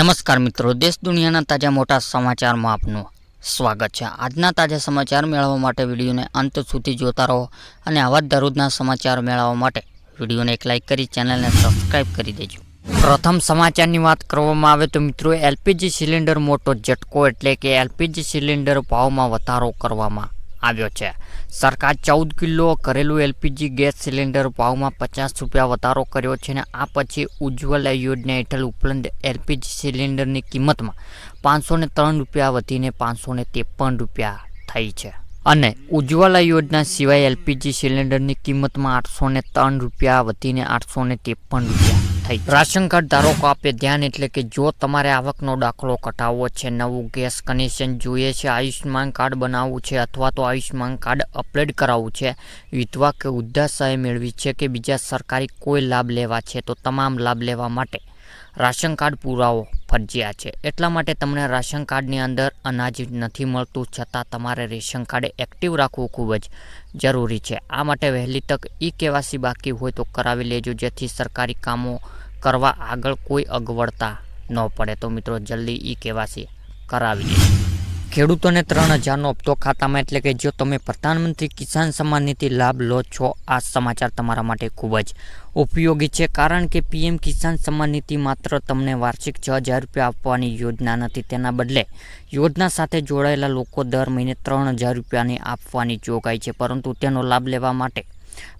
નમસ્કાર મિત્રો, દેશ દુનિયાના તાજા મોટા સમાચારમાં આપનું સ્વાગત છે. આજના તાજા સમાચાર મેળવવા માટે વિડીયોને અંત સુધી જોતા રહો અને આવા દરરોજના સમાચાર મેળવવા માટે વિડીયોને એક લાઇક કરી, ચેનલને સબસ્ક્રાઇબ કરી દેજો. પ્રથમ સમાચારની વાત કરવામાં આવે તો મિત્રો, એલપીજી સિલિન્ડર મોટો ઝટકો એટલે કે એલપીજી સિલિન્ડર ભાવમાં વધારો કરવામાં આવ્યો છે. સરકાર ચૌદ કિલો ઘરેલું એલપીજી ગેસ સિલિન્ડર ભાવમાં પચાસ રૂપિયા વધારો કર્યો છે અને આ પછી ઉજ્જવલા યોજના હેઠળ ઉપલબ્ધ એલપીજી સિલિન્ડરની કિંમતમાં પાંચસો ને ત્રણ રૂપિયા વધીને પાંચસો ને ત્રેપન રૂપિયા થઈ છે. અને ઉજ્જવલા યોજના સિવાય એલપીજી સિલિન્ડરની કિંમતમાં આઠસો ને ત્રણ રૂપિયા વધીને આઠસો ને ત્રેપન રૂપિયા થઈ રાશન કાર્ડ ધારકો આપે ધ્યાન એટલે કે જો તમારે આવકનો દાખલો કટાવવો છે, નવું ગેસ કનેક્શન જોઈએ છે, આયુષ્યમાન કાર્ડ બનાવવું છે અથવા તો આયુષ્યમાન કાર્ડ અપડેટ કરાવવું છે વિધવા કે વૃદ્ધા મેળવી છે કે બીજા સરકારી કોઈ લાભ લેવા છે, તો તમામ લાભ લેવા માટે રાશન કાર્ડ પુરાવો ફરજિયાત છે. એટલા માટે તમને રાશન કાર્ડની અંદર અનાજ નથી મળતું, છતાં તમારે રેશન કાર્ડ એક્ટિવ રાખવું ખૂબ જ જરૂરી છે. આ માટે વહેલી તક ઈ કેવાસી બાકી હોય તો કરાવી લેજો, જેથી સરકારી કામો કરવા આગળ કોઈ અગવડતા ન પડે. તો મિત્રો, જલ્દી એ કેવાસી કરાવી ખેડૂતોને ત્રણ હજારનો હપ્તો ખાતામાં એટલે કે જો તમે પ્રધાનમંત્રી કિસાન સન્માન નિધિ લાભ લો છો, આ સમાચાર તમારા માટે ખૂબ જ ઉપયોગી છે. કારણ કે પીએમ કિસાન સન્માન નિધિ માત્ર તમને વાર્ષિક છ હજાર રૂપિયા આપવાની યોજના નથી, તેના બદલે યોજના સાથે જોડાયેલા લોકો દર મહિને ત્રણ હજાર રૂપિયાની આપવાની જોગાઈ છે. પરંતુ તેનો લાભ લેવા માટે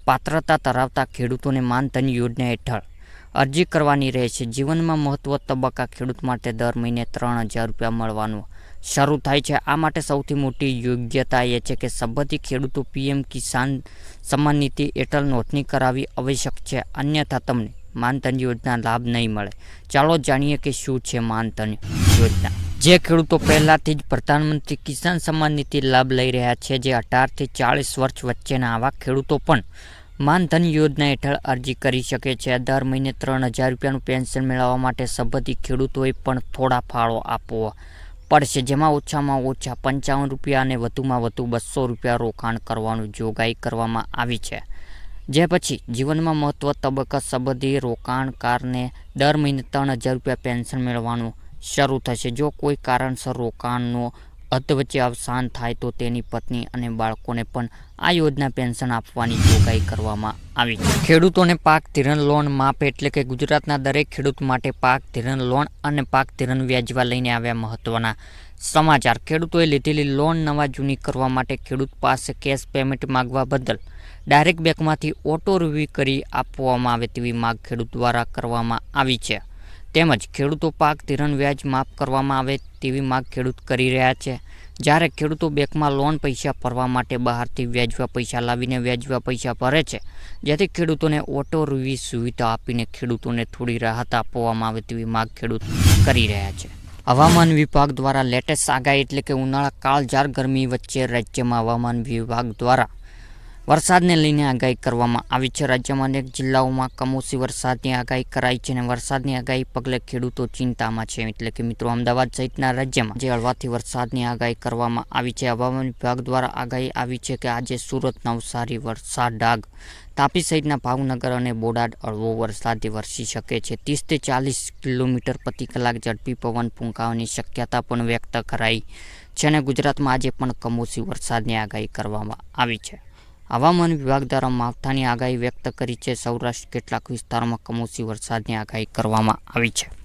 પાત્રતા ધરાવતા ખેડૂતોને માનધન યોજના હેઠળ અરજી કરવાની રહે છે. જીવનમાં મહત્વ તબક્કા ખેડૂત માટે દર મહિને ત્રણ હજાર રૂપિયા મળવાનું શરૂ થાય છે. આ માટે સૌથી મોટી યોગ્યતા એ છે કે સંબંધિત ખેડૂતો પીએમ કિસાન સન્માન નીતિ હેઠળ નોંધણી કરાવી આવશ્યક છે. અન્યથા તમને માનધન યોજના લાભ નહીં મળે. ચાલો જાણીએ કે શું છે માનધન યોજના. જે ખેડૂતો પહેલાથી જ પ્રધાનમંત્રી કિસાન સન્માન નિધિ લાભ લઈ રહ્યા છે, જે અઢારથી ચાળીસ વર્ષ વચ્ચેના આવા ખેડૂતો પણ માનધન યોજના હેઠળ અરજી કરી શકે છે. દર મહિને ત્રણ હજાર રૂપિયાનું પેન્શન મેળવવા માટે સંબંધિત ખેડૂતોએ પણ થોડા ફાળો આપવો પડશે, જેમાં ઓછામાં ઓછા પંચાવન રૂપિયા અને વધુમાં વધુ બસો રૂપિયા રોકાણ કરવાનું જોગાઈ કરવામાં આવી છે. જે પછી જીવનમાં મહત્વ તબક્કા સંબંધી રોકાણકારને દર મહિને ત્રણ હજાર રૂપિયા પેન્શન મેળવવાનું શરૂ થશે. જો કોઈ કારણસર રોકાણનો અધવચ્ચે અવસાન થાય તો તેની પત્ની અને બાળકોને પણ આ યોજના પેન્શન આપવાની જોગાઈ કરવામાં આવી છે. ખેડૂતોને પાક ધિરણ લોન માપ એટલે કે ગુજરાતના દરેક ખેડૂત માટે પાક ધિરણ લોન અને પાક ધિરણ વ્યાજવા લઈને આવ્યા મહત્વના સમાચાર. ખેડૂતોએ લીધેલી લોન નવા જૂની કરવા માટે ખેડૂત પાસે કેશ પેમેન્ટ માગવા બદલ ડાયરેક્ટ બેંકમાંથી ઓટો રિવ્યુ કરી આપવામાં આવે તેવી માગ ખેડૂત દ્વારા કરવામાં આવી છે. તેમજ ખેડૂતો પાક ધિરણ વ્યાજ માફ કરવામાં આવે તેવી માગ ખેડૂત કરી રહ્યા છે. જ્યારે ખેડૂતો બેંકમાં લોન પૈસા ભરવા માટે બહારથી વ્યાજવા પૈસા લાવીને વ્યાજવા પૈસા ભરે છે, જેથી ખેડૂતોને ઓટો રૂવી સુવિધા આપીને ખેડૂતોને થોડી રાહત આપવામાં આવે તેવી માગ ખેડૂત કરી રહ્યા છે. હવામાન વિભાગ દ્વારા લેટેસ્ટ આગાહી એટલે કે ઉનાળા કાળઝાળ ગરમી વચ્ચે રાજ્યમાં હવામાન વિભાગ દ્વારા વરસાદને લઈને આગાહી કરવામાં આવી છે. રાજ્યમાં અનેક જિલ્લાઓમાં કમોસમી વરસાદની આગાહી કરાઈ છે અને વરસાદની આગાહી પગલે ખેડૂતો ચિંતામાં છે. એટલે કે મિત્રો, અમદાવાદ સહિતના રાજ્યમાં જે હળવાથી વરસાદની આગાહી કરવામાં આવી છે. હવામાન વિભાગ દ્વારા આગાહી આવી છે કે આજે સુરત, નવસારી વરસાદ ડાગ, તાપી સહિતના ભાવનગર અને બોડાદ હળવો વરસાદ વરસી શકે છે. ત્રીસથી ચાલીસ કિલોમીટર પ્રતિ કલાક ઝડપી પવન ફૂંકાવાની શક્યતા પણ વ્યક્ત કરાઈ છે અને ગુજરાતમાં આજે પણ કમોસમી વરસાદની આગાહી કરવામાં આવી છે. હવામાન વિભાગ દ્વારા માવઠાની આગાહી વ્યક્ત કરી છે. સૌરાષ્ટ્ર કેટલાક વિસ્તારોમાં કમોસમી વરસાદની આગાહી કરવામાં આવી છે.